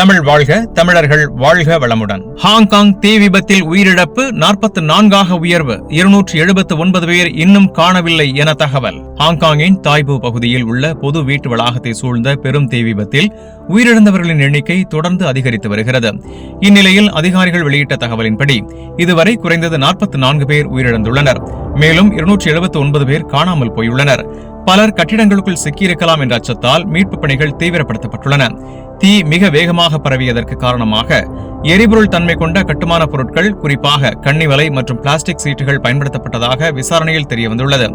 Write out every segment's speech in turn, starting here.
தமிழ் வாழ்க தமிழர்கள் வாழ்க வளமுடன். ஹாங்காங் தீ விபத்தில் உயிரிழப்பு நாற்பத்தி நான்காக உயர்வு இருநூற்றி எழுபத்தி ஒன்பது பேர் இன்னும் காணவில்லை என தகவல். ஹாங்காங்கின் தாய்பு பகுதியில் உள்ள பொது வீட்டு வளாகத்தை சூழ்ந்த பெரும் தீ விபத்தில் உயிரிழந்தவர்களின் எண்ணிக்கை தொடர்ந்து அதிகரித்து வருகிறது. இந்நிலையில் அதிகாரிகள் வெளியிட்ட தகவலின்படி இதுவரை குறைந்தது நாற்பத்தி நான்கு பேர் உயிரிழந்துள்ளனர். மேலும் இருநூற்றி எழுபத்தி ஒன்பது பேர் காணாமல் போயுள்ளனர். பலர் கட்டிடங்களுக்குள் சிக்கியிருக்கலாம் என்ற அச்சத்தால் மீட்புப் பணிகள் தீவிரப்படுத்தப்பட்டுள்ளன. தீ மிக வேகமாக பரவியதற்கு காரணமாக எரிபொருள் தன்மை கொண்ட கட்டுமான பொருட்கள் குறிப்பாக கன்னிவலை மற்றும் பிளாஸ்டிக் சீட்டுகள் பயன்படுத்தப்பட்டதாக விசாரணையில் தெரியவந்துள்ளது.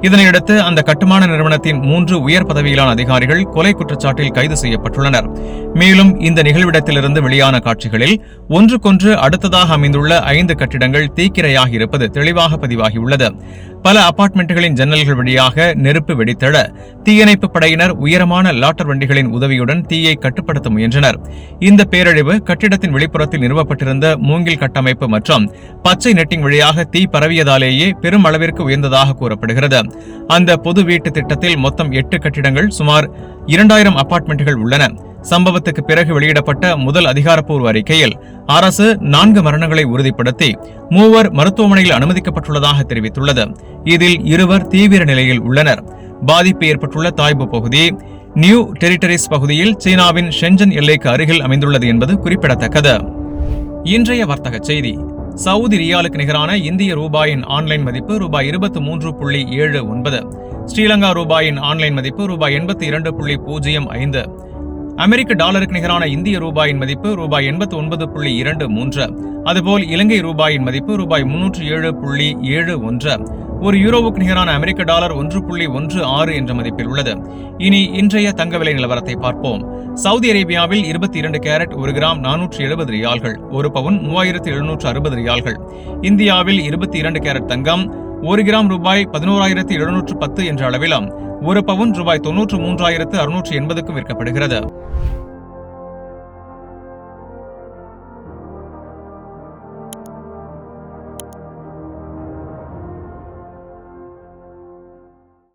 இதனையடுத்து அந்த கட்டுமான நிறுவனத்தின் மூன்று உயர் பதவியிலான அதிகாரிகள் கொலை குற்றச்சாட்டில் கைது செய்யப்பட்டுள்ளனர். மேலும் இந்த நிகழ்விடத்திலிருந்து வெளியான காட்சிகளில் ஒன்றுக்கொன்று அடுத்ததாக அமைந்துள்ள ஐந்து கட்டிடங்கள் தீக்கிரையாகி இருப்பது தெளிவாக பதிவாகியுள்ளது. பல அபார்ட்மெண்ட்டுகளின் ஜன்னல்கள் வழியாக நெருப்பு வெடித்தட தீயணைப்பு படையினர் உயரமான லாட்டர் வண்டிகளின் உதவியுடன் தீயை கட்டுப்படுத்த முயன்றனர். இந்த பேரழிவு கட்டிடத்தின் வெளிப்புறத்தில் நிறுவப்பட்டிருந்த மூங்கில் கட்டமைப்பு மற்றும் பச்சை நெட்டிங் வழியாக தீ பரவியதாலேயே பெரும் அளவிற்கு உயர்ந்ததாக கூறப்படுகிறது. அந்த பொது வீட்டு திட்டத்தில் மொத்தம் எட்டு கட்டிடங்கள் சுமார் இரண்டாயிரம் அபார்ட்மெண்ட்டுகள் உள்ளன. சம்பவத்துக்கு பிறகு வெளியிடப்பட்ட முதல் அதிகாரப்பூர்வ அறிக்கையில் அரசு நான்கு மரணங்களை உறுதிப்படுத்தி மூவர் மருத்துவமனையில் அனுமதிக்கப்பட்டுள்ளதாக தெரிவித்துள்ளது. இதில் இருவர் தீவிர நிலையில் உள்ளனர். பாதிப்பு ஏற்பட்டுள்ள தாய்பு பகுதி நியூ டெரிட்டரிஸ் பகுதியில் சீனாவின் ஷென்ஜன் எல்லைக்கு அருகில் அமைந்துள்ளது என்பது குறிப்பிடத்தக்கது. இன்றைய வர்த்தக செய்தி. சவுதி ரியாலுக்கு நிகரான இந்திய ரூபாயின் ஆன்லைன் மதிப்பு ரூபாய் இருபத்தி மூன்று புள்ளி ஏழு ஒன்பது ஸ்ரீலங்கா ரூபாயின் ஆன்லைன் மதிப்பு ரூபாய் எண்பத்தி இரண்டு புள்ளி பூஜ்ஜியம் ஐந்து அமெரிக்க டாலருக்கு நிகரான இந்திய ரூபாயின் மதிப்பு ரூபாய் எண்பத்தி ஒன்பது புள்ளி இரண்டு மூன்று. அதுபோல் இலங்கை ரூபாயின் மதிப்பு ரூபாய் முன்னூற்று ஏழு புள்ளி ஏழு ஒன்று. ஒரு யூரோவுக்கு நிகரான அமெரிக்க டாலர் ஒன்று புள்ளி ஒன்று ஆறு என்ற மதிப்பில் உள்ளது. இனி இன்றைய தங்க விலை நிலவரத்தை பார்ப்போம். சவுதி அரேபியாவில் இருபத்தி இரண்டு கேரட் ஒரு கிராம் நானூற்று எழுபது ரியால்கள் ஒரு பவுன் மூவாயிரத்து எழுநூற்று அறுபது ரியால்கள். இந்தியாவில் இருபத்தி இரண்டு கேரட் தங்கம் ஒரு கிராம் ரூபாய் பதினோராயிரத்தி எழுநூற்று பத்து என்ற அளவிலும். ஒரு பவுன் ரூபாய் தொன்னூற்று மூன்றாயிரத்து அறுநூற்று எண்பதுக்கும் விற்கப்படுகிறது.